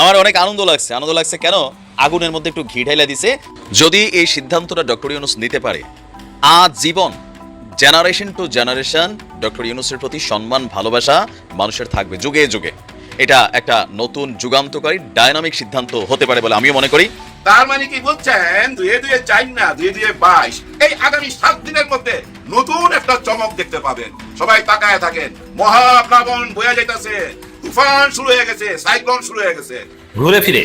আমার অনেক আনন্দ লাগছে। আনন্দ লাগছে কেন? আগুনের মধ্যে একটু ঘি ঢাইলা দিছে। যদি এই সিদ্ধান্তটা ডক্টর ইউনুস নিতে পারে আজীবন জেনারেশন টু জেনারেশন ডক্টর ইউনুসের প্রতি সম্মান, ভালোবাসা মানুষের থাকবে যুগে যুগে। এটা একটা নতুন যুগান্তকারী ডায়নামিক সিদ্ধান্ত হতে পারে বলে আমিও মনে করি। তার মানে কি বলছেন দুয়ে দুয়ে চাই না, দুয়ে দুয়ে বাইশ। এই আগামী সাত দিনের মধ্যে নতুন একটা চমক দেখতে পাবেন। সবাই তাকায় থাকেন। মহাপ্লাবন বয়ে যাইতাছে। তুফান শুরু হয়ে গেছে সাইক্লোন শুরু হয়ে গেছে। ঘুরে ফিরে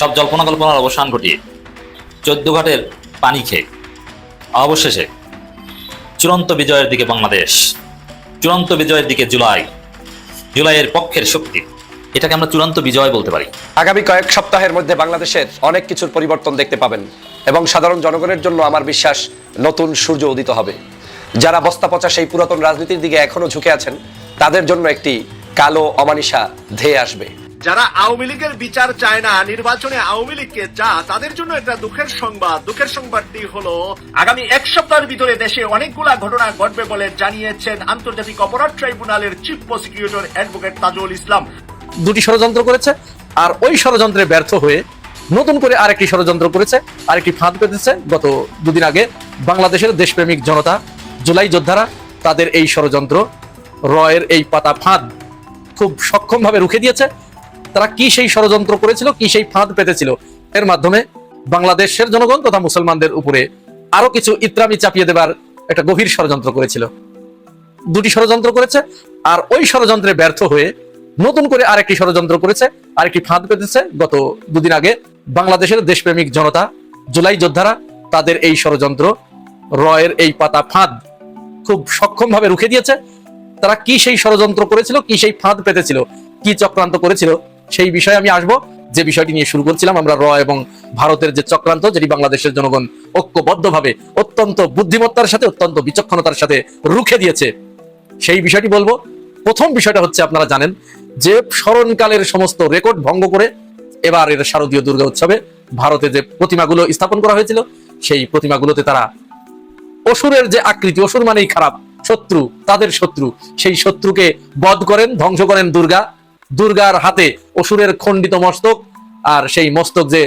সব জল্পনা কল্পনার অবসান ঘটিয়ে চোদ্দ ঘাটের পানি খেয়ে অবশেষে চূড়ান্ত বিজয়ের দিকে বাংলাদেশ চূড়ান্ত বিজয়ের দিকে জুলাই জুলাইয়ের পক্ষের শক্তি। এটাকে আমরা চূড়ান্ত বিজয় বলতে পারি। আগামী কয়েক সপ্তাহের মধ্যে বাংলাদেশের অনেক কিছুর পরিবর্তন দেখতে পাবেন এবং সাধারণ জনগণের জন্য আমার বিশ্বাস নতুন সূর্য উদিত হবে। যারা বস্তা পচা সেই পুরাতন রাজনীতির দিকে এখনও ঝুঁকে আছেন তাদের জন্য একটি কালো অমানিসা ধেয়ে আসবে। যারা আওয়ামী লীগের বিচার চায় না নির্বাচনে আওয়ামী লীগকে চা তাদের জন্য একটা দুঃখের সংবাদ। দুঃখের সংবাদটি হলো আগামী এক সপ্তাহের ভিতরে দেশে অনেকগুলা ঘটনা ঘটবে বলে জানিয়েছেন আন্তর্জাতিক অপরাধ ট্রাইব্যুনালের chief prosecutor advocate Tajul Islam. দুটি ষড়যন্ত্র করেছে আর ওই ষড়যন্ত্রে ব্যর্থ হয়ে নতুন করে আরেকটি ষড়যন্ত্র করেছে আরেকটি ফাঁদ পেতেছে গত দুদিন আগে বাংলাদেশের দেশপ্রেমিক জনতা জুলাই যোদ্ধারা তাদের এই ষড়যন্ত্র রয়ের এই পাতা ফাঁদ খুব সক্ষমভাবে রুখে দিয়েছে। তারা কি সেই ষড়যন্ত্র করেছিল, কি সেই ফাঁদ পেতেছিল, এর মাধ্যমে বাংলাদেশের জনগণ তথা মুসলমানদের উপরে আরও কিছু ইত্রামি চাপিয়ে দেবার একটা গভীর ষড়যন্ত্র করেছিল। দুটি ষড়যন্ত্র করেছে, আর ওই ষড়যন্ত্রে ব্যর্থ হয়ে নতুন করে আরেকটি ষড়যন্ত্র করেছে, আরেকটি ফাঁদ পেতেছে। গত দুদিন আগে বাংলাদেশের দেশপ্রেমিক জনতা, জুলাই যোদ্ধারা, তাদের এই ষড়যন্ত্র, রয়ের এই পাতা ফাঁদ খুব সক্ষমভাবে রুখে দিয়েছে। তারা কি সেই ষড়যন্ত্র করেছিল, কি সেই ফাঁদ পেতেছিল, কি চক্রান্ত করেছিল, সেই বিষয়ে আমি আসব। যে বিষয়টি নিয়ে শুরু করছিলাম, আমরা র এবং ভারতের যে চক্রান্ত, যেটি বাংলাদেশের জনগণ ঐক্যবদ্ধভাবে অত্যন্ত বুদ্ধিমত্তার সাথে, অত্যন্ত বিচক্ষণতার সাথে রুখে দিয়েছে, সেই বিষয়টি বলব। প্রথম বিষয়টা হচ্ছে, আপনারা জানেন যে স্মরণকালের সমস্ত রেকর্ড ভঙ্গ করে এবার এর শারদীয় দুর্গা উৎসবে ভারতে যে প্রতিমাগুলো স্থাপন করা হয়েছিল, সেই প্রতিমাগুলোতে তারা অসুরের যে আকৃতি, অসুর মানেই খারাপ শত্রু, তাদের শত্রু। সেই শত্রুকে বধ করেন, ধ্বংস করেন দুর্গা। দুর্গার হাতে অসুরের খণ্ডিত মস্তক, আর সেই মস্তক যে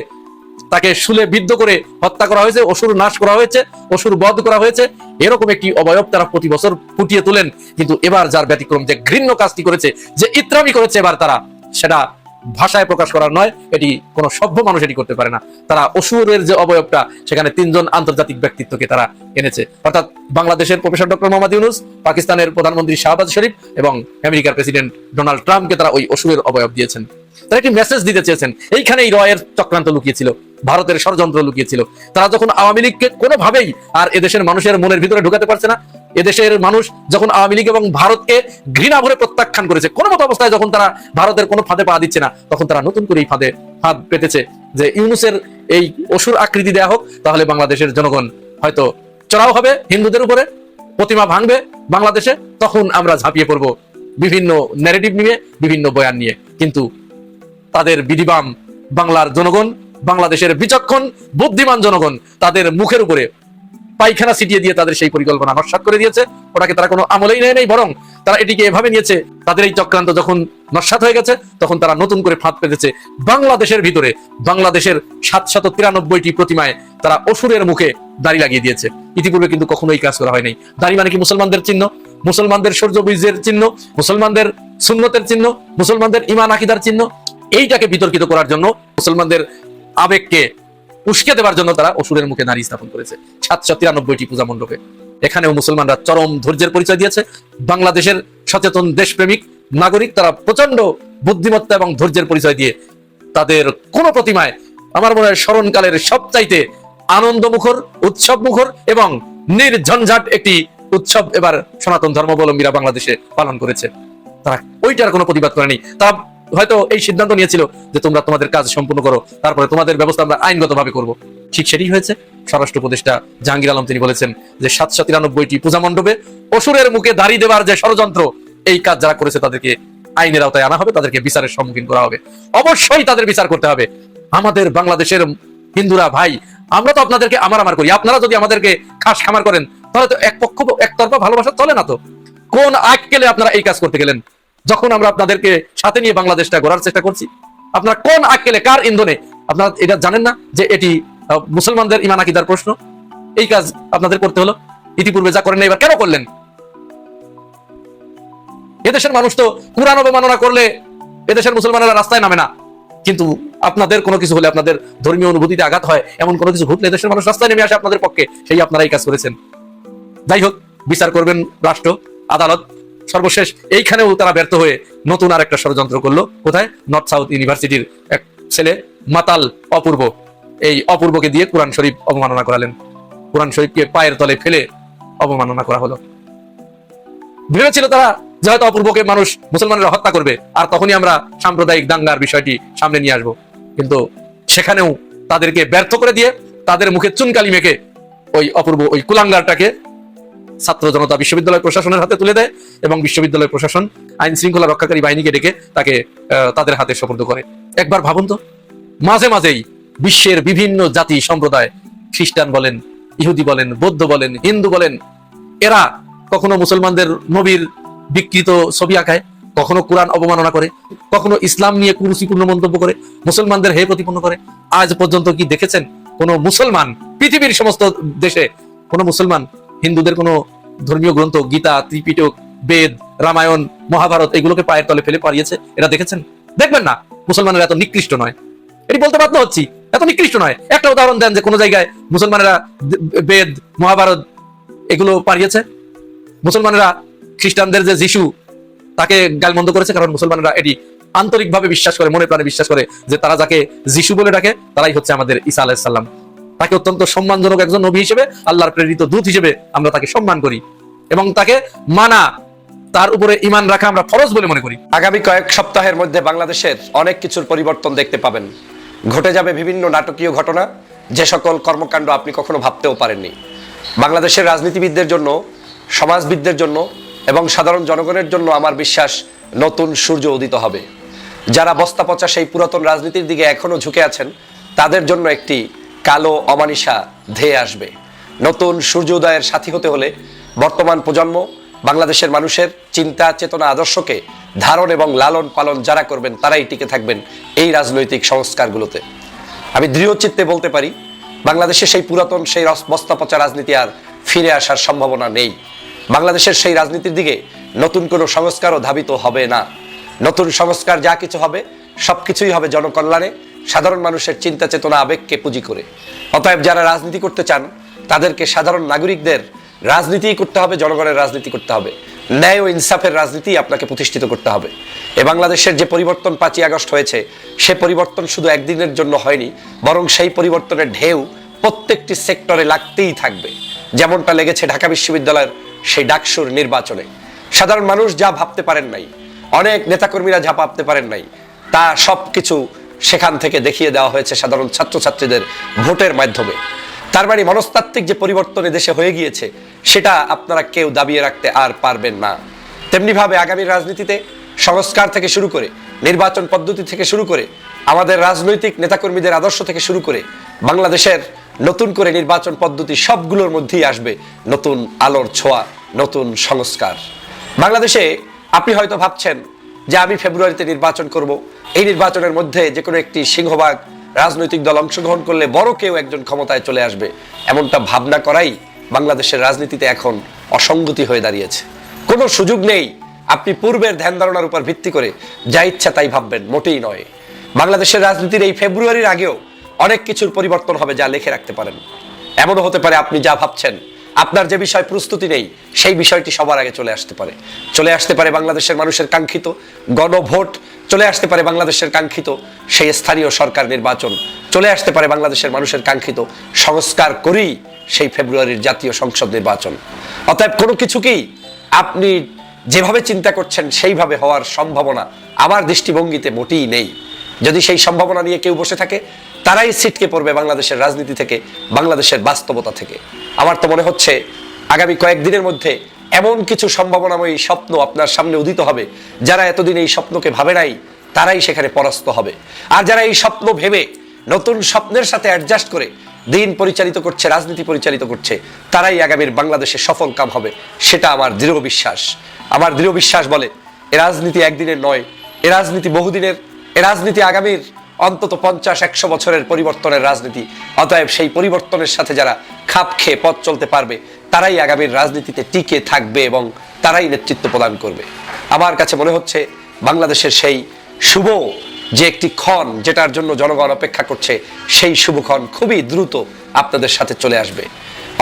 তাকে শুলে বিদ্ধ করে হত্যা করা হয়েছে, অসুর নাশ করা হয়েছে, অসুর বধ করা হয়েছে, এরকম একটি অবয়ব তারা প্রতি বছর ফুটিয়ে তোলেন। কিন্তু এবার যার ব্যতিক্রম যে ঘৃণ্য কাজটি করেছে, যে ইত্রামি করেছে এবার তারা, সেটা ভাষায় প্রকাশ করার নয়, এটি কোনো সভ্য মানুষ এটি করতে পারে না। তারা অসুরের যে অবয়বটা, সেখানে তিনজন আন্তর্জাতিক ব্যক্তিত্বকে তারা এনেছে। অর্থাৎ বাংলাদেশের প্রফেসর ডক্টর মোহাম্মদ ইউনুস, পাকিস্তানের প্রধানমন্ত্রী শাহবাজ শরীফ এবং আমেরিকার প্রেসিডেন্ট ডোনাল্ড ট্রাম্পকে তারা ওই অসুরের অবয়ব দিয়েছেন। তারা একটি মেসেজ দিতে চেয়েছেন। এইখানেই রয়ের চক্রান্ত লুকিয়েছিল, ভারতের ষড়যন্ত্র লুকিয়েছিল। তারা যখন আওয়ামী লীগকে কোনোভাবেই আর এদেশের মানুষের মনের ভিতরে ঢুকাতে পারছে না এদেশের মানুষ যখন আওয়ামী লীগ এবং ভারতকে ঘৃণা ভরে প্রত্যাখ্যান করেছে, কোনো মতো অবস্থায় যখন তারা ভারতের কোনো ফাঁদে পা দিচ্ছে না, তখন তারা নতুন করে এই ফাঁদে ফাঁদ পেতেছে। যে ইউনুসের এই অসুর আকৃতি দেয়া হোক, তাহলে বাংলাদেশের জনগণ হয়তো চড়াও হবে হিন্দুদের উপরে, প্রতিমা ভাঙবে বাংলাদেশে, তখন আমরা ঝাঁপিয়ে পড়ব বিভিন্ন ন্যারেটিভ নিয়ে, বিভিন্ন বয়ান নিয়ে। কিন্তু তাদের বিধিবাম বাংলার জনগণ, বাংলাদেশের বিচক্ষণ, বুদ্ধিমান জনগণ, তাদের মুখের উপরে পায়খানা ছিটিয়ে দিয়ে তাদের সেই পরিকল্পনা নস্বাত করে দিয়েছে। ওটাকে তারা কোনো আমলেই নেয় নেই, বরং তারা এটিকে এভাবে নিয়েছে, তাদের এই চক্রান্ত যখন নস্বাত হয়ে গেছে, তখন তারা নতুন করে ফাঁদ পেতেছে বাংলাদেশের ভিতরে। বাংলাদেশের সাতশত তিরানব্বইটি প্রতিমায় তারা অসুরের মুখে দাড়ি লাগিয়ে দিয়েছে। ইতিপূর্বে কিন্তু কখনো এই কাজ করা হয়নি। দাড়ি মানে কি? মুসলমানদের চিহ্ন। মুসলমানদের সূর্য বীজের চিহ্ন, মুসলমানদের সুন্নতের চিহ্ন, মুসলমানদের ইমান আকিদার চিহ্ন। এইটাকে বিতর্কিত করার জন্য মুসলমানদের আবেগকে উস্কে দেওয়ার জন্য তারা অসুরের মুখে নারী স্থাপন করেছে। সাতশো তিরানব্বইটি পূজা মণ্ডপে। এখানেও মুসলমানরা চরম ধৈর্যের পরিচয় দিয়েছে। বাংলাদেশের সচেতন দেশপ্রেমিক নাগরিক তারা প্রচণ্ড বুদ্ধিমত্তা এবং ধৈর্যের পরিচয় দিয়ে তাদের কোন প্রতিমায় আমার মনে হয় স্মরণকালের সবচাইতে আনন্দ মুখর উৎসব মুখর এবং নির্ঝঞ্ঝাট একটি উৎসব এবার সনাতন ধর্মাবলম্বীরা বাংলাদেশে পালন করেছে। তারা ওইটার কোনো প্রতিবাদ করেনি। তারা হয়তো এই সিদ্ধান্ত নিয়েছিল যে তোমরা তোমাদের কাজ সম্পূর্ণ করো, তারপরে তোমাদের ব্যবস্থা আমরা আইনগতভাবে করব। ঠিক সেটি হয়েছে। স্বরাষ্ট্র উপদেষ্টা জাহাঙ্গীর আলম তিনি বলেছেন যে সাতশো তিরানব্বইটি পূজা মণ্ডপে অসুরের মুখে দাঁড়িয়ে দেওয়ার যে ষড়যন্ত্র, এই কাজ যারা করেছে তাদেরকে আইনের আওতায় আনা হবে, তাদেরকে বিচারের সম্মুখীন করা হবে। অবশ্যই তাদের বিচার করতে হবে। আমাদের বাংলাদেশের হিন্দুরা, ভাই, আমরা তো আপনাদেরকে আমার আমার করি। আপনারা যদি আমাদেরকে খাস খামার করেন, তাহলে তো এক পক্ষ, একতরফা ভালোবাসা চলে না তো? কোন আগ কেলে আপনারা এই কাজ করতে গেলেন? যখন আমরা আপনাদেরকে সাথে নিয়ে বাংলাদেশটা গড়ার চেষ্টা করছি, আপনারা কোন আক্কেলে কার ইন্ধনে, আপনারা এটা জানেন না যে এটি মুসলমানদের ইমান আকিদার প্রশ্ন? এই কাজ আপনাদের করতে হলো। ইতিপূর্বে যা করেন এবার কেন করলেন? এদেশের মানুষ তো কোরআন অবমাননা করলে এদেশের মুসলমানেরা রাস্তায় নামে না। কিন্তু আপনাদের কোনো কিছু হলে আপনাদের ধর্মীয় অনুভূতিতে আঘাত হয়, এমন কোনো কিছু ঘটলে দেশের মানুষ রাস্তায় নেমে আসে আপনাদের পক্ষে, সেই আপনারা এই কাজ করেছেন। যাই হোক, বিচার করবেন রাষ্ট্র, আদালত সর্বশেষ এইখানেও তারা ব্যর্থ হয়ে নতুন আর একটা ষড়যন্ত্র করল। কোথায়? নর্থ সাউথ ইউনিভার্সিটির এক ছেলে, মাতাল অপূর্ব। এই অপূর্বকে দিয়ে কোরআন শরীফ অবমাননা করালেন। কোরআন শরীফকে পায়ের তলে ফেলে অবমাননা করা হলো। ভেবেছিল তারা যে হয়তো অপূর্বকে মানুষ, মুসলমানেরা হত্যা করবে, আর তখনই আমরা সাম্প্রদায়িক দাঙ্গার বিষয়টি সামনে নিয়ে আসব। কিন্তু সেখানেও তাদেরকে ব্যর্থ করে দিয়ে তাদের মুখে চুনকালি মেখে ওই অপূর্ব ওই কুলাঙ্গারটাকে ছাত্র জনতা বিশ্ববিদ্যালয় প্রশাসনের হাতে তুলে দেয় এবং বিশ্ববিদ্যালয় প্রশাসন আইন শৃঙ্খলা রক্ষাকারী বাহিনীকে ডেকে তাকে তাদের হাতে সোপর্দ করে। একবার ভাবুন তো, মাঝে মাঝেই বিশ্বের বিভিন্ন জাতি সম্প্রদায়, খ্রিস্টান বলেন, ইহুদি বলেন, বৌদ্ধ বলেন, হিন্দু বলেন, এরা কখনো মুসলমানদের নবীর বিকৃত ছবি আঁকায়, কখনো কোরআন অবমাননা করে, কখনো ইসলাম নিয়ে কুরুচিপূর্ণ মন্তব্য করে, মুসলমানদের হে প্রতিপন্ন করে। আজ পর্যন্ত কি দেখেছেন কোন মুসলমান, পৃথিবীর সমস্ত দেশে কোন মুসলমান হিন্দুদের কোন ধর্মীয় গ্রন্থ, গীতা, ত্রিপিটক, বেদ, রামায়ণ, মহাভারত এগুলোকে পায়ের তলে ফেলে পারিয়েছে এটা দেখেছেন? দেখবেন না, মুসলমানেরা এত নিকৃষ্ট নয়। এটি বলতে বাধ্য হচ্ছি, এত নিকৃষ্ট নয়। একটা উদাহরণ দেন যে কোনো জায়গায় মুসলমানেরা বেদ, মহাভারত এগুলো পারিয়েছে মুসলমানেরা খ্রিস্টানদের যে যিশু, তাকে গালমন্দ করেছে, কারণ মুসলমানেরা এটি আন্তরিকভাবে বিশ্বাস করে, মনে প্রাণে বিশ্বাস করে যে তারা যাকে যিশু বলে ডাকে, তারাই হচ্ছে আমাদের ঈসা আলাইসাল্লাম তাকে অত্যন্ত সম্মানজনক একজন নবী হিসেবে, আল্লাহর প্রেরিত দূত হিসেবে আমরা তাকে সম্মান করি এবং তাকে মানা, তার উপরে ইমান রাখা আমরা ফরজ বলে মনে করি। আগামী কয়েক সপ্তাহের মধ্যে বাংলাদেশের অনেক কিছুর পরিবর্তন দেখতে পাবেন। ঘটে যাবে বিভিন্ন নাটকীয় ঘটনা, যে সকল কর্মকাণ্ড আপনি কখনো ভাবতেও পারেননি। বাংলাদেশের রাজনীতিবিদদের জন্য, সমাজবিদদের জন্য এবং সাধারণ জনগণের জন্য আমার বিশ্বাস নতুন সূর্য উদিত হবে। যারা বস্তা পচা সেই পুরাতন রাজনীতির দিকে এখনও ঝুঁকে আছেন, তাদের জন্য একটি কালো অমানিসা ধেয়ে আসবে। নতুন সূর্য উদয়ের সাথী হতে হলে বর্তমান প্রজন্ম বাংলাদেশের মানুষের চিন্তা, চেতনা, আদর্শকে ধারণ এবং লালন পালন যারা করবেন, তারাই টিকে থাকবেন এই রাজনৈতিক সংস্কারগুলোতে। আমি দৃঢ় চিত্তে বলতে পারি, বাংলাদেশে সেই পুরাতন, সেই বস্তাপচা রাজনীতি আর ফিরে আসার সম্ভাবনা নেই। বাংলাদেশের সেই রাজনীতির দিকে নতুন কোনো সংস্কারও ধাবিত হবে না। নতুন সংস্কার যা কিছু হবে, সবকিছুই হবে জনকল্যাণে সাধারণ মানুষের চিন্তা চেতনা আবেগকে পুঁজি করে। অতএব যারা রাজনীতি করতে চান, তাদেরকে সাধারণ নাগরিকদের রাজনীতি করতে হবে, জনগণের রাজনীতি করতে হবে। ন্যায় ও ইনসাফের রাজনীতি আপনাকে প্রতিষ্ঠিত করতে হবে। এ বাংলাদেশের যে পরিবর্তন পাঁচই আগস্ট হয়েছে, সে পরিবর্তন শুধু একদিনের জন্য হয়নি, বরং সেই পরিবর্তনের ঢেউ প্রত্যেকটি সেক্টরে লাগতেই থাকবে। যেমনটা লেগেছে ঢাকা বিশ্ববিদ্যালয়ের সেই ডাকসুর নির্বাচনে। সাধারণ মানুষ যা ভাবতে পারেন নাই, অনেক নেতাকর্মীরা যা ভাবতে পারেন নাই, তা সব কিছু সেখান থেকে দেখিয়ে দেওয়া হয়েছে সাধারণ ছাত্রছাত্রীদের ভোটের মাধ্যমে। তার মানে মনস্তাত্ত্বিক যে পরিবর্তনে দেশে হয়ে গিয়েছে, সেটা আপনারা কেউ দাবিয়ে রাখতে আর পারবেন না। তেমনিভাবে আগামী রাজনীতিতে সংস্কার থেকে শুরু করে, নির্বাচন পদ্ধতি থেকে শুরু করে, আমাদের রাজনৈতিক নেতাকর্মীদের আদর্শ থেকে শুরু করে, বাংলাদেশের নতুন করে নির্বাচন পদ্ধতি সবগুলোর মধ্যেই আসবে নতুন আলোর ছোঁয়া, নতুন সংস্কার। বাংলাদেশে আপনি হয়তো ভাবছেন যে আমি ফেব্রুয়ারিতে নির্বাচন করব। এই নির্বাচনের মধ্যে যে কোনো একটি সিংহভাগ রাজনৈতিক দল অংশগ্রহণ করলে বড় কেউ একজন ক্ষমতায় চলে আসবে। এমনটা ভাবনা করাই বাংলাদেশের রাজনীতিতে এখন অসঙ্গতি হয়ে দাঁড়িয়েছে। কোনো সুযোগ নেই আপনি পূর্বের ধ্যান ধারণার উপর ভিত্তি করে যা ইচ্ছা তাই ভাববেন, মোটেই নয়। বাংলাদেশের রাজনীতির এই ফেব্রুয়ারির আগেও অনেক কিছুর পরিবর্তন হবে যা লিখে রাখতে পারেন। এমনও হতে পারে আপনি যা ভাবছেন আপনার যে বিষয় প্রস্তুতি নেই, সেই বিষয়টি সবার আগে চলে আসতে পারে। চলে আসতে পারে বাংলাদেশের মানুষের কাঙ্ক্ষিত গণভোট, চলে আসতে পারে বাংলাদেশের কাঙ্ক্ষিত সেই স্থানীয় সরকার নির্বাচন, চলে আসতে পারে বাংলাদেশের মানুষের কাঙ্ক্ষিত সংস্কার করেই সেই ফেব্রুয়ারির জাতীয় সংসদ নির্বাচন। অতএব কোনো কিছুকেই আপনি যেভাবে চিন্তা করছেন সেইভাবে হওয়ার সম্ভাবনা আমার দৃষ্টিভঙ্গিতে মোটেই নেই। যদি সেই সম্ভাবনা নিয়ে কেউ বসে থাকে, তারাই ছিটকে পড়বে বাংলাদেশের রাজনীতি থেকে, বাংলাদেশের বাস্তবতা থেকে। আমার তো মনে হচ্ছে, আগামী কয়েকদিনের মধ্যে এমন কিছু সম্ভাবনাময়ী স্বপ্ন আপনার সামনে উদিত হবে, যারা এতদিন এই স্বপ্নকে ভাবে নাই, তারাই সেখানে পরাস্ত হবে। আর যারা এই স্বপ্ন ভেবে নতুন স্বপ্নের সাথে অ্যাডজাস্ট করে দিন পরিচালিত করছে, রাজনীতি পরিচালিত করছে, তারাই আগামীর বাংলাদেশে সফল কাম হবে, সেটা আমার দৃঢ় বিশ্বাস। আমার দৃঢ় বিশ্বাস বলে, এ রাজনীতি একদিনের নয়, এ রাজনীতি বহুদিনের এ রাজনীতি আগামীর অন্তত পঞ্চাশ, একশো বছরের পরিবর্তনের রাজনীতি। অতএব সেই পরিবর্তনের সাথে যারা খাপ খেয়ে পথ চলতে পারবে, তারাই আগামীর রাজনীতিতে টিকে থাকবে এবং তারাই নেতৃত্ব প্রদান করবে। আমার কাছে মনে হচ্ছে বাংলাদেশের সেই শুভ যে একটি ক্ষণ যেটার জন্য জনগণ অপেক্ষা করছে, সেই শুভক্ষণ খুবই দ্রুত আপনাদের সাথে চলে আসবে।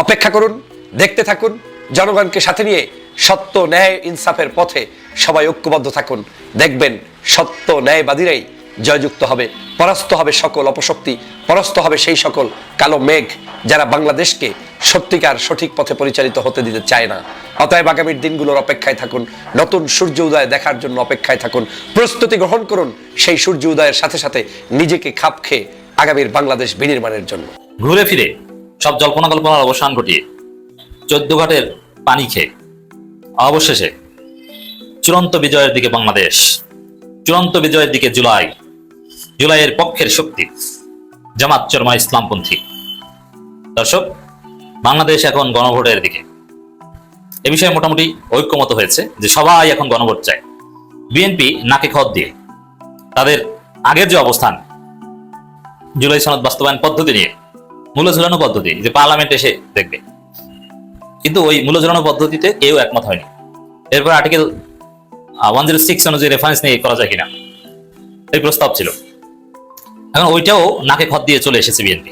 অপেক্ষা করুন, দেখতে থাকুন, জনগণকে সাথে নিয়ে সত্য, ন্যায়, ইনসাফের পথে সবাই ঐক্যবদ্ধ থাকুন। দেখবেন সত্য ন্যায়বাদীরাই জয়যুক্ত হবে, পরাস্ত হবে সকল অপশক্তি, পরাস্ত হবে সেই সকল কালো মেঘ যারা বাংলাদেশকে সত্যিকার সঠিক পথে পরিচালিত হতে দিতে চায় না। অতএব আগামীর দিনগুলোর অপেক্ষায় থাকুন, নতুন সূর্য উদয় দেখার জন্য অপেক্ষায় থাকুন, প্রস্তুতি গ্রহণ করুন, সেই সূর্য উদয়ের সাথে সাথে নিজেকে খাপ খেয়ে আগামীর বাংলাদেশ বিনির্মাণের জন্য। ঘুরে ফিরে সব জল্পনা কল্পনার অবসান ঘটিয়ে, চোদ্দ ঘাটের পানি খেয়ে, অবশেষে চূড়ান্ত বিজয়ের দিকে বাংলাদেশ। চূড়ান্ত বিজয়ের দিকে জুলাই। জুলাইয়ের পক্ষের শক্তি, জামাত চরমা ইসলামপন্থী। দর্শক, বাংলাদেশ এখন গণভোটের দিকে। এ বিষয়ে মোটামুটি ঐক্যমত হয়েছে যে সবাই এখন গণভোট চায়। বিএনপি নাকে খত দিয়ে। তাদের আগের যে অবস্থান, জুলাই সনদ বাস্তবায়ন পদ্ধতি নিয়ে মূল্য ঝুলানো পদ্ধতি, যে পার্লামেন্ট এসে দেখবে। কিন্তু ওই মূল্য ঝুলানো পদ্ধতিতে কেউ একমত হয়নি। এরপর আর্টিকেল ওয়ান জিরো সিক্স অনুযায়ী রেফারেন্স নিয়ে করা যায় কিনা? এই প্রস্তাব ছিল। এখন ওইটাও নাকে খত দিয়ে চলে এসেছে বিএনপি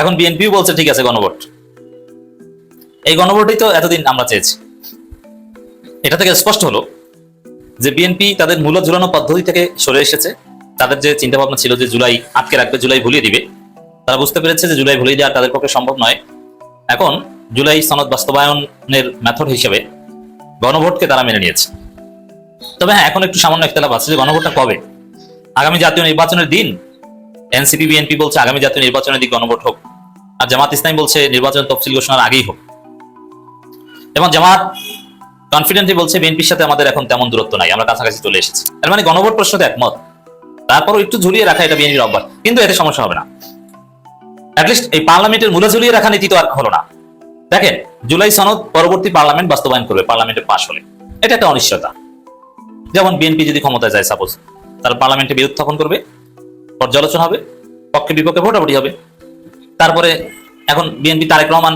এখন বিএনপিও বলছে, ঠিক আছে, গণভোট। এই গণভোটই তো এতদিন আমরা চেয়েছি। এটা থেকে স্পষ্ট হলো যে বিএনপি তাদের মূল্য ঝুলানো পদ্ধতি থেকে সরে এসেছে। তাদের যে চিন্তা ভাবনা ছিল যে জুলাই আটকে রাখবে, জুলাই ভুলিয়ে দিবে, তারা বুঝতে পেরেছে যে জুলাই ভুলিয়ে দেওয়া তাদের পক্ষে সম্ভব নয়। এখন জুলাই সনদ বাস্তবায়নের মেথড হিসেবে গণভোটকে তারা মেনে নিয়েছে। তবে হ্যাঁ এখন একটু সামান্য একতলাপ আছে যে গণভোটটা কবে? আগামী জাতীয় নির্বাচনের দিন এনসিপি, বিএনপি বলছে আগামী জাতীয় নির্বাচনের দিক গণভোট হোক। আর জামাত ইসলাম বলছে নির্বাচন তফসিল ঘোষণার আগেই হোক। এবং জামাত কনফিডেন্টলি বলছে বিএনপির সাথে আমাদের এখন তেমন দূরত্ব নাই, আমরা কাছাকাছি চলে এসেছি। এর মানে গণভোট প্রশ্নতে একমত। তারপরও একটু ঝুলিয়ে রাখা এটা বিএনপির অভ্যাস, কিন্তু এতে সমস্যা হবে না। অ্যাটলিস্ট এই পার্লামেন্টের মূলে ঝুলিয়ে রাখা নীতি তো আর হলো না। দেখেন, জুলাই সনদ পরবর্তী পার্লামেন্ট বাস্তবায়ন করবে, পার্লামেন্টে পাশ হলে। এটা একটা অনিশ্চয়তা। যেমন বিএনপি যদি ক্ষমতায় যায় সাপোজ তারা পার্লামেন্টে বিরোধ স্থাপন করবে, পর্যালোচনা হবে, পক্ষে বিপক্ষে ভোটাভুটি হবে। তারপরে এখন বিএনপি তারেক রহমান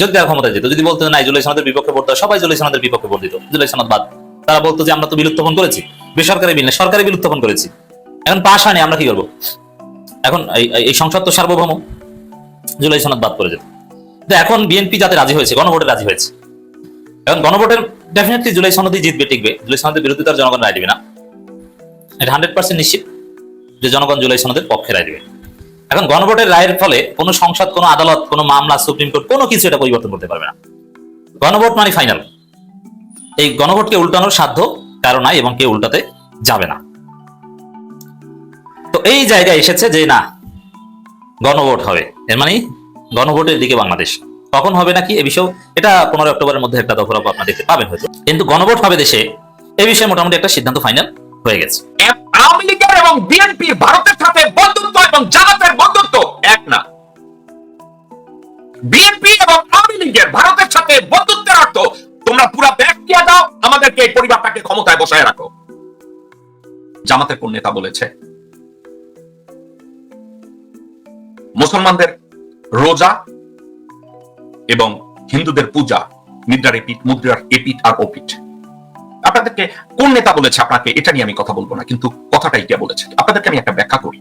যদি তারা ক্ষমতায় যেত, যদি বলতো না জুলাই সনদের বিপক্ষে ভোট দাও, সবাই জুলাই সনদের বিপক্ষে ভোট দিত, জুলাই সনদ বাদ। তারা বলতো যে আমরা তো বিল উত্থাপন করেছি, বেসরকারি বিল না সরকারি বিল উত্থাপন করেছি। এখন পাশ হয়নি, আমরা কি করব? এখন এই সংসদ তো সার্বভৌম, জুলাই সনদ বাদ করে যেত। এখন বিএনপি যাতে রাজি হয়েছে, গণভোটে রাজি হয়েছে। এখন গণভোটের ডেফিনেটলি জুলাই সনদই জিতবে, টিকবে। জুলাই সনদের বিরোধিতা জনগণ রায় দিবে না। এটা হান্ড্রেড পার্সেন্ট নিশ্চিত যে জনগণ জুলাই সনদের পক্ষে রায় দিবে। এখন গণভোটের রায়ের ফলে কোনো সংসদ, কোনো আদালত, কোনো মামলা, সুপ্রিম কোর্ট, কোনো কিছু এটা পরিবর্তন করতে পারবে না। গণভোট মানে ফাইনাল এই গণভোটকে উল্টানোর সাধ্য কারও নাই এবং কেউ উল্টাতে যাবে না। তো এই জায়গায় এসেছে যে না, গণভোট হবে। এর মানে গণভোটের দিকে বাংলাদেশ। কখন হবে নাকি এ বিষয়ে এটা পনেরো অক্টোবরের মধ্যে একটা দফর আপনারা দেখতে পাবেন হয়তো। কিন্তু গণভোট হবে দেশে, এ বিষয়ে মোটামুটি একটা সিদ্ধান্ত ফাইনাল হয়ে গেছে। আওয়ামী লীগের এবং ভারতের সাথে বন্ধুত্ব এবং জামাতের বন্ধুত্ব এক না। বিএনপি এবং আওয়ামী লীগের ভারতের সাথে বন্ধুত্বের অর্থ, তোমরা পুরো ব্যাগ দিয়ে দাও, আমাদেরকে এই পরিবারটাকে ক্ষমতায় বসায় রাখো। জামাতের কোন নেতা বলেছে? মুসলমানদের রোজা এবং হিন্দুদের পূজা, নিদ্রার এপিট মুদ্রার এপিট আর ওপিট আপনাদেরকে কোন নেতা বলেছে আপনাকে? এটা নিয়ে আমি কথা বলব না, কিন্তু কথাটা এটা বলেছে। আপনাদেরকে আমি একটা ব্যাখ্যা করি।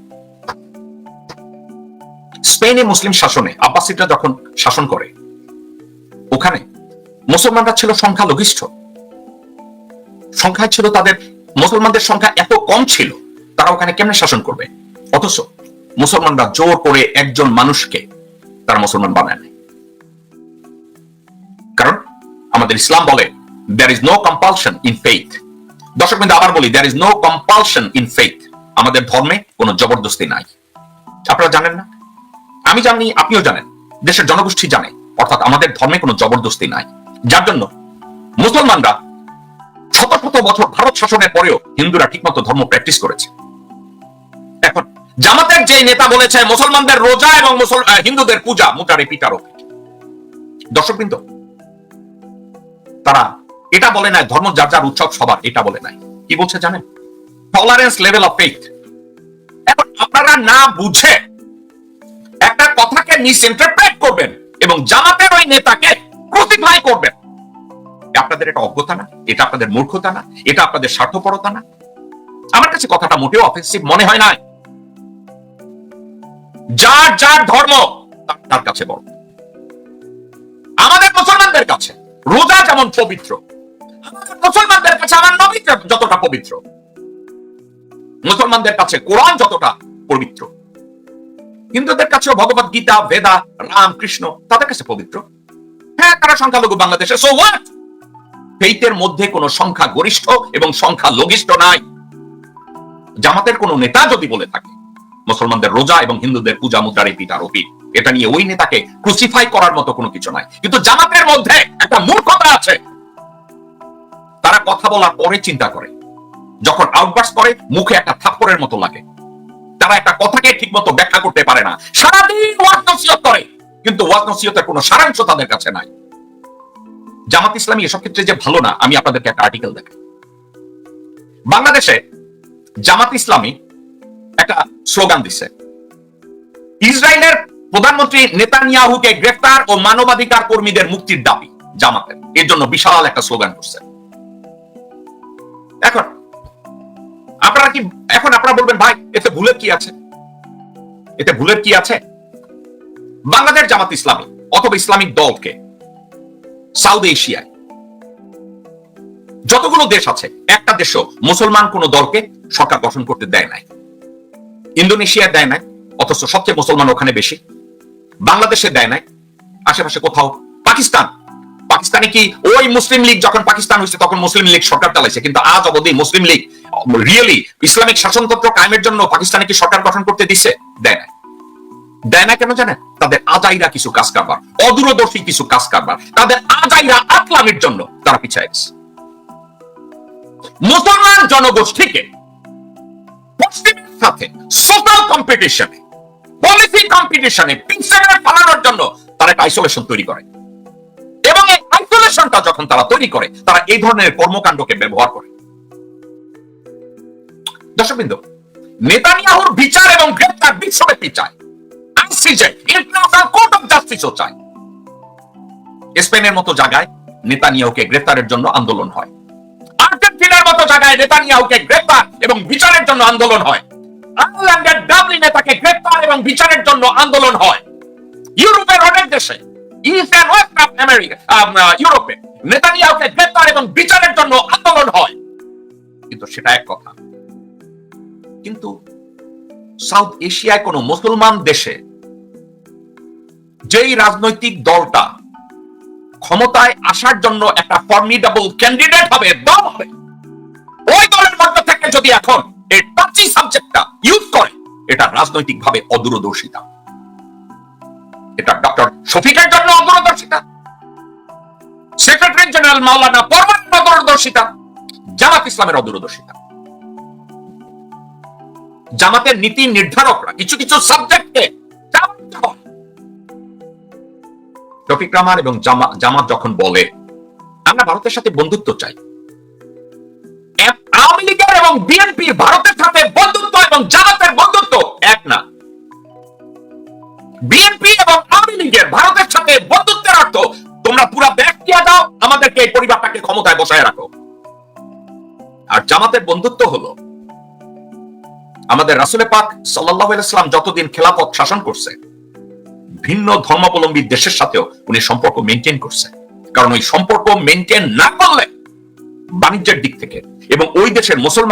স্পেনে মুসলিম শাসনে আব্বাসিদরা যখন শাসন করে, ওখানে মুসলমানরা ছিল সংখ্যালঘিষ্ঠ। সংখ্যায় ছিল তাদের, মুসলমানদের সংখ্যা এত কম ছিল, তারা ওখানে কেমনে শাসন করবে? অথচ মুসলমানরা জোর করে একজন মানুষকে তারা মুসলমান বানায় নেয় কারণ আমাদের ইসলাম বলে there is no compulsion in faith দর্শক বিন্দু, আবার বলি there is no compulsion in faith আমাদের ধর্মে কোনো জবরদস্তি নাই। আপনারা জানেন না? আমি জানি, আপনিও জানেন, দেশের জনগোষ্ঠী জানে, অর্থাৎ আমাদের ধর্মে কোনো জবরদস্তি নাই। যার জন্য মুসলমানরা শত শত বছর ভারত শাসনের পরেও হিন্দুরা ঠিকমতো ধর্ম প্র্যাকটিস করেছে। এখন জামাতের যে নেতা বলেছে, মুসলমানদের রোজা এবং হিন্দুদের পূজা মুটারে পিটারো দর্শক বিন্দু তারা, এটা বলে নাই, ধর্ম যার যার উৎসব সবার, এটা বলে নাই। কি বলছে জানেন? টলারেন্স লেভেল অফ ফেথ এখন আপনারা না বুঝে একটা কথাকে মিস ইন্টারপ্রেট করবেন এবং জামাতের ওই নেতাকে ক্রুসিফাই করবেন। আপনাদের এটা অজ্ঞতা না? এটা আপনাদের মূর্খতা না? এটা আপনাদের স্বার্থপরতা না? আমার কাছে কথাটা মোটেও অফেন্সিভ মনে হয় না। যার যার ধর্ম, তার কাছে বড়। আমাদের মুসলমানদের কাছে। রোজা যেমন পবিত্র, মুসলমানদের কাছে আমার নবী যতটা পবিত্র, মুসলমানদের কাছে কোরআন যতটা পবিত্র। হিন্দুদের কাছেও ভগবত গীতা, বেদা, রাম, কৃষ্ণ, তাদের কাছে পবিত্র। হ্যাঁ তারা সংখ্যালঘু বাংলাদেশে সো হোয়াট ফেইতের মধ্যে কোনো সংখ্যা গরিষ্ঠ এবং সংখ্যা লঘিষ্ঠ নাই। জামাতের কোন নেতা যদি বলে থাকে, মুসলমানদের রোজা এবং হিন্দুদের পূজা মুদ্রার এই পিতারোপি এটা নিয়ে ওই নেতাকে ক্রুসিফাই করার মতো কোনো কিছু নাই কিন্তু জামাতের মধ্যে একটা মূর্খতা আছে। তারা কথা বলার পরে চিন্তা করে। যখন আউটবার্স করে, মুখে একটা থাপ্পড়ের মতো লাগে। তারা একটা কথাকে ঠিক মতো ব্যাখ্যা করতে পারে না। সারাদিন ওয়াজ নসিহত করে। কিন্তু ওয়াজ নসিহতের কোনো সারাংশ তাদের কাছে নাই। জামাত ইসলামী এসব ক্ষেত্রে যে ভালো না, আমি আপনাদেরকে একটা আর্টিকেল দেখাই। বাংলাদেশে জামাত ইসলামী একটা স্লোগান দিছে। ইসরায়েলের প্রধানমন্ত্রী নেতানিয়াহুকে গ্রেফতার ও মানবাধিকার কর্মীদের মুক্তির দাবি জামাতের। এর জন্য বিশাল একটা স্লোগান করছে। এখন, আপনারা কি, এখন আপনারা বলবেন, ভাই, এতে ভুলের কি আছে? এতে ভুলের কি আছে? বাংলাদেশ জামাত ইসলামী অথবা ইসলামিক দলকে সাউথ এশিয়ায় যতগুলো দেশ আছে, একটা দেশও মুসলমান কোন দলকে সরকার গঠন করতে দেয় নাই। ইন্দোনেশিয়া দেয় নাই, অথচ সবচেয়ে মুসলমান ওখানে বেশি। বাংলাদেশে দেয় নাই, আশেপাশে কোথাও পাকিস্তান। পাকিস্তানে কি ওই মুসলিম লীগ যখন পাকিস্তান হয়েছে, তখন মুসলিম লীগ সরকার চালাইছে, কিন্তু আজ অবধি মুসলিম লীগ রিয়েলি ইসলামিক শাসনতন্ত্র কায়েমের জন্য পাকিস্তানে কি সরকার গঠন করতে দিচ্ছে দেয় না দেয় না কেন জানেন? তাদের আজাইরা কিছু কাজ কারবার, অদূরদর্শী কিছু কাজ কারবার, তাদের আজাইরা আকলামের জন্য তারা পিছায় গেছে। মুসলমান জনগোষ্ঠীকে পশ্চিমের সাথে সোশ্যাল কম্পিটিশনে পলিসি কম্পিটিশনে পালানোর জন্য তারা একটা আইসোলেশন তৈরি করে। এবং এই আইসোলেশনটা যখন তারা তৈরি করে, তারা এই ধরনের কর্মকাণ্ডকে ব্যবহার করে। নেতানিয়াহুর বিচার এবং গ্রেপ্তার বিশ্বব্যাপী চায়। আইসিজে ইন্টারন্যাশনাল কোর্ট অফ জাস্টিসও চায়। স্পেনের মতো জায়গায় নেতানিয়াহুকে গ্রেফতারের জন্য আন্দোলন হয়। আর্জেন্টিনার মতো জায়গায় নেতানিয়াহুকে গ্রেফতার এবং বিচারের জন্য আন্দোলন হয়। আয়ারল্যান্ডের ডাবলিনে তাকে গ্রেফতার এবং বিচারের জন্য আন্দোলন হয়। ইউরোপের অনেক দেশে, east and west of America ইউরোপে গ্রেফতার এবং বিচারের জন্য আন্দোলন হয়। কিন্তু সেটা এক কথা। কিন্তু সাউথ এশিয়ায় কোন মুসলমান দেশে যেই রাজনৈতিক দলটা ক্ষমতায় আসার জন্য একটা ফর্মিডেবল ক্যান্ডিডেট হবে, দল হবে, ওই দলের মধ্য থেকে যদি এখন এই টাচি সাবজেক্টটা ইউজ করে, এটা রাজনৈতিক ভাবে অদূরদর্শিতা। এটা ডক্টর শফিকের জন্য অদূরদর্শিতা। সেক্রেটারি জেনারেল মাওলানা পরমানের অদূরদর্শিতা। জামাত ইসলামের অদূরদর্শিতা। জামাতের নীতি নির্ধারকরা, কিছু কিছু সাবজেক্টে রফিক রামান এবং জামাত যখন বলে, আমরা ভারতের সাথে বন্ধুত্ব চাই এবং বিএনপির ভারতের সাথে বন্ধুত্ব এবং জামাতের বন্ধুত্ব এক না। বিএনপি এবং আওয়ামী লীগের ভারতের সাথে বন্ধুত্বের অর্থ, তোমরা পুরো দেশ দিয়ে দাও, আমাদেরকে এই পরিবারটাকে ক্ষমতায় বসায় রাখো। আর জামাতের বন্ধুত্ব হলো, আমাদের রাসুলে পাক সাল্লাহ ইসলাম যতদিন খেলাফত শাসন করছে, ভিন্ন ধর্মাবলম্বী দেশের সাথেও উনি সম্পর্ক মেনটেন করছে। কারণ ওই সম্পর্ক মেনটেন না করলে বাণিজ্যের দিক থেকে এবং ওই দেশের মুসলমান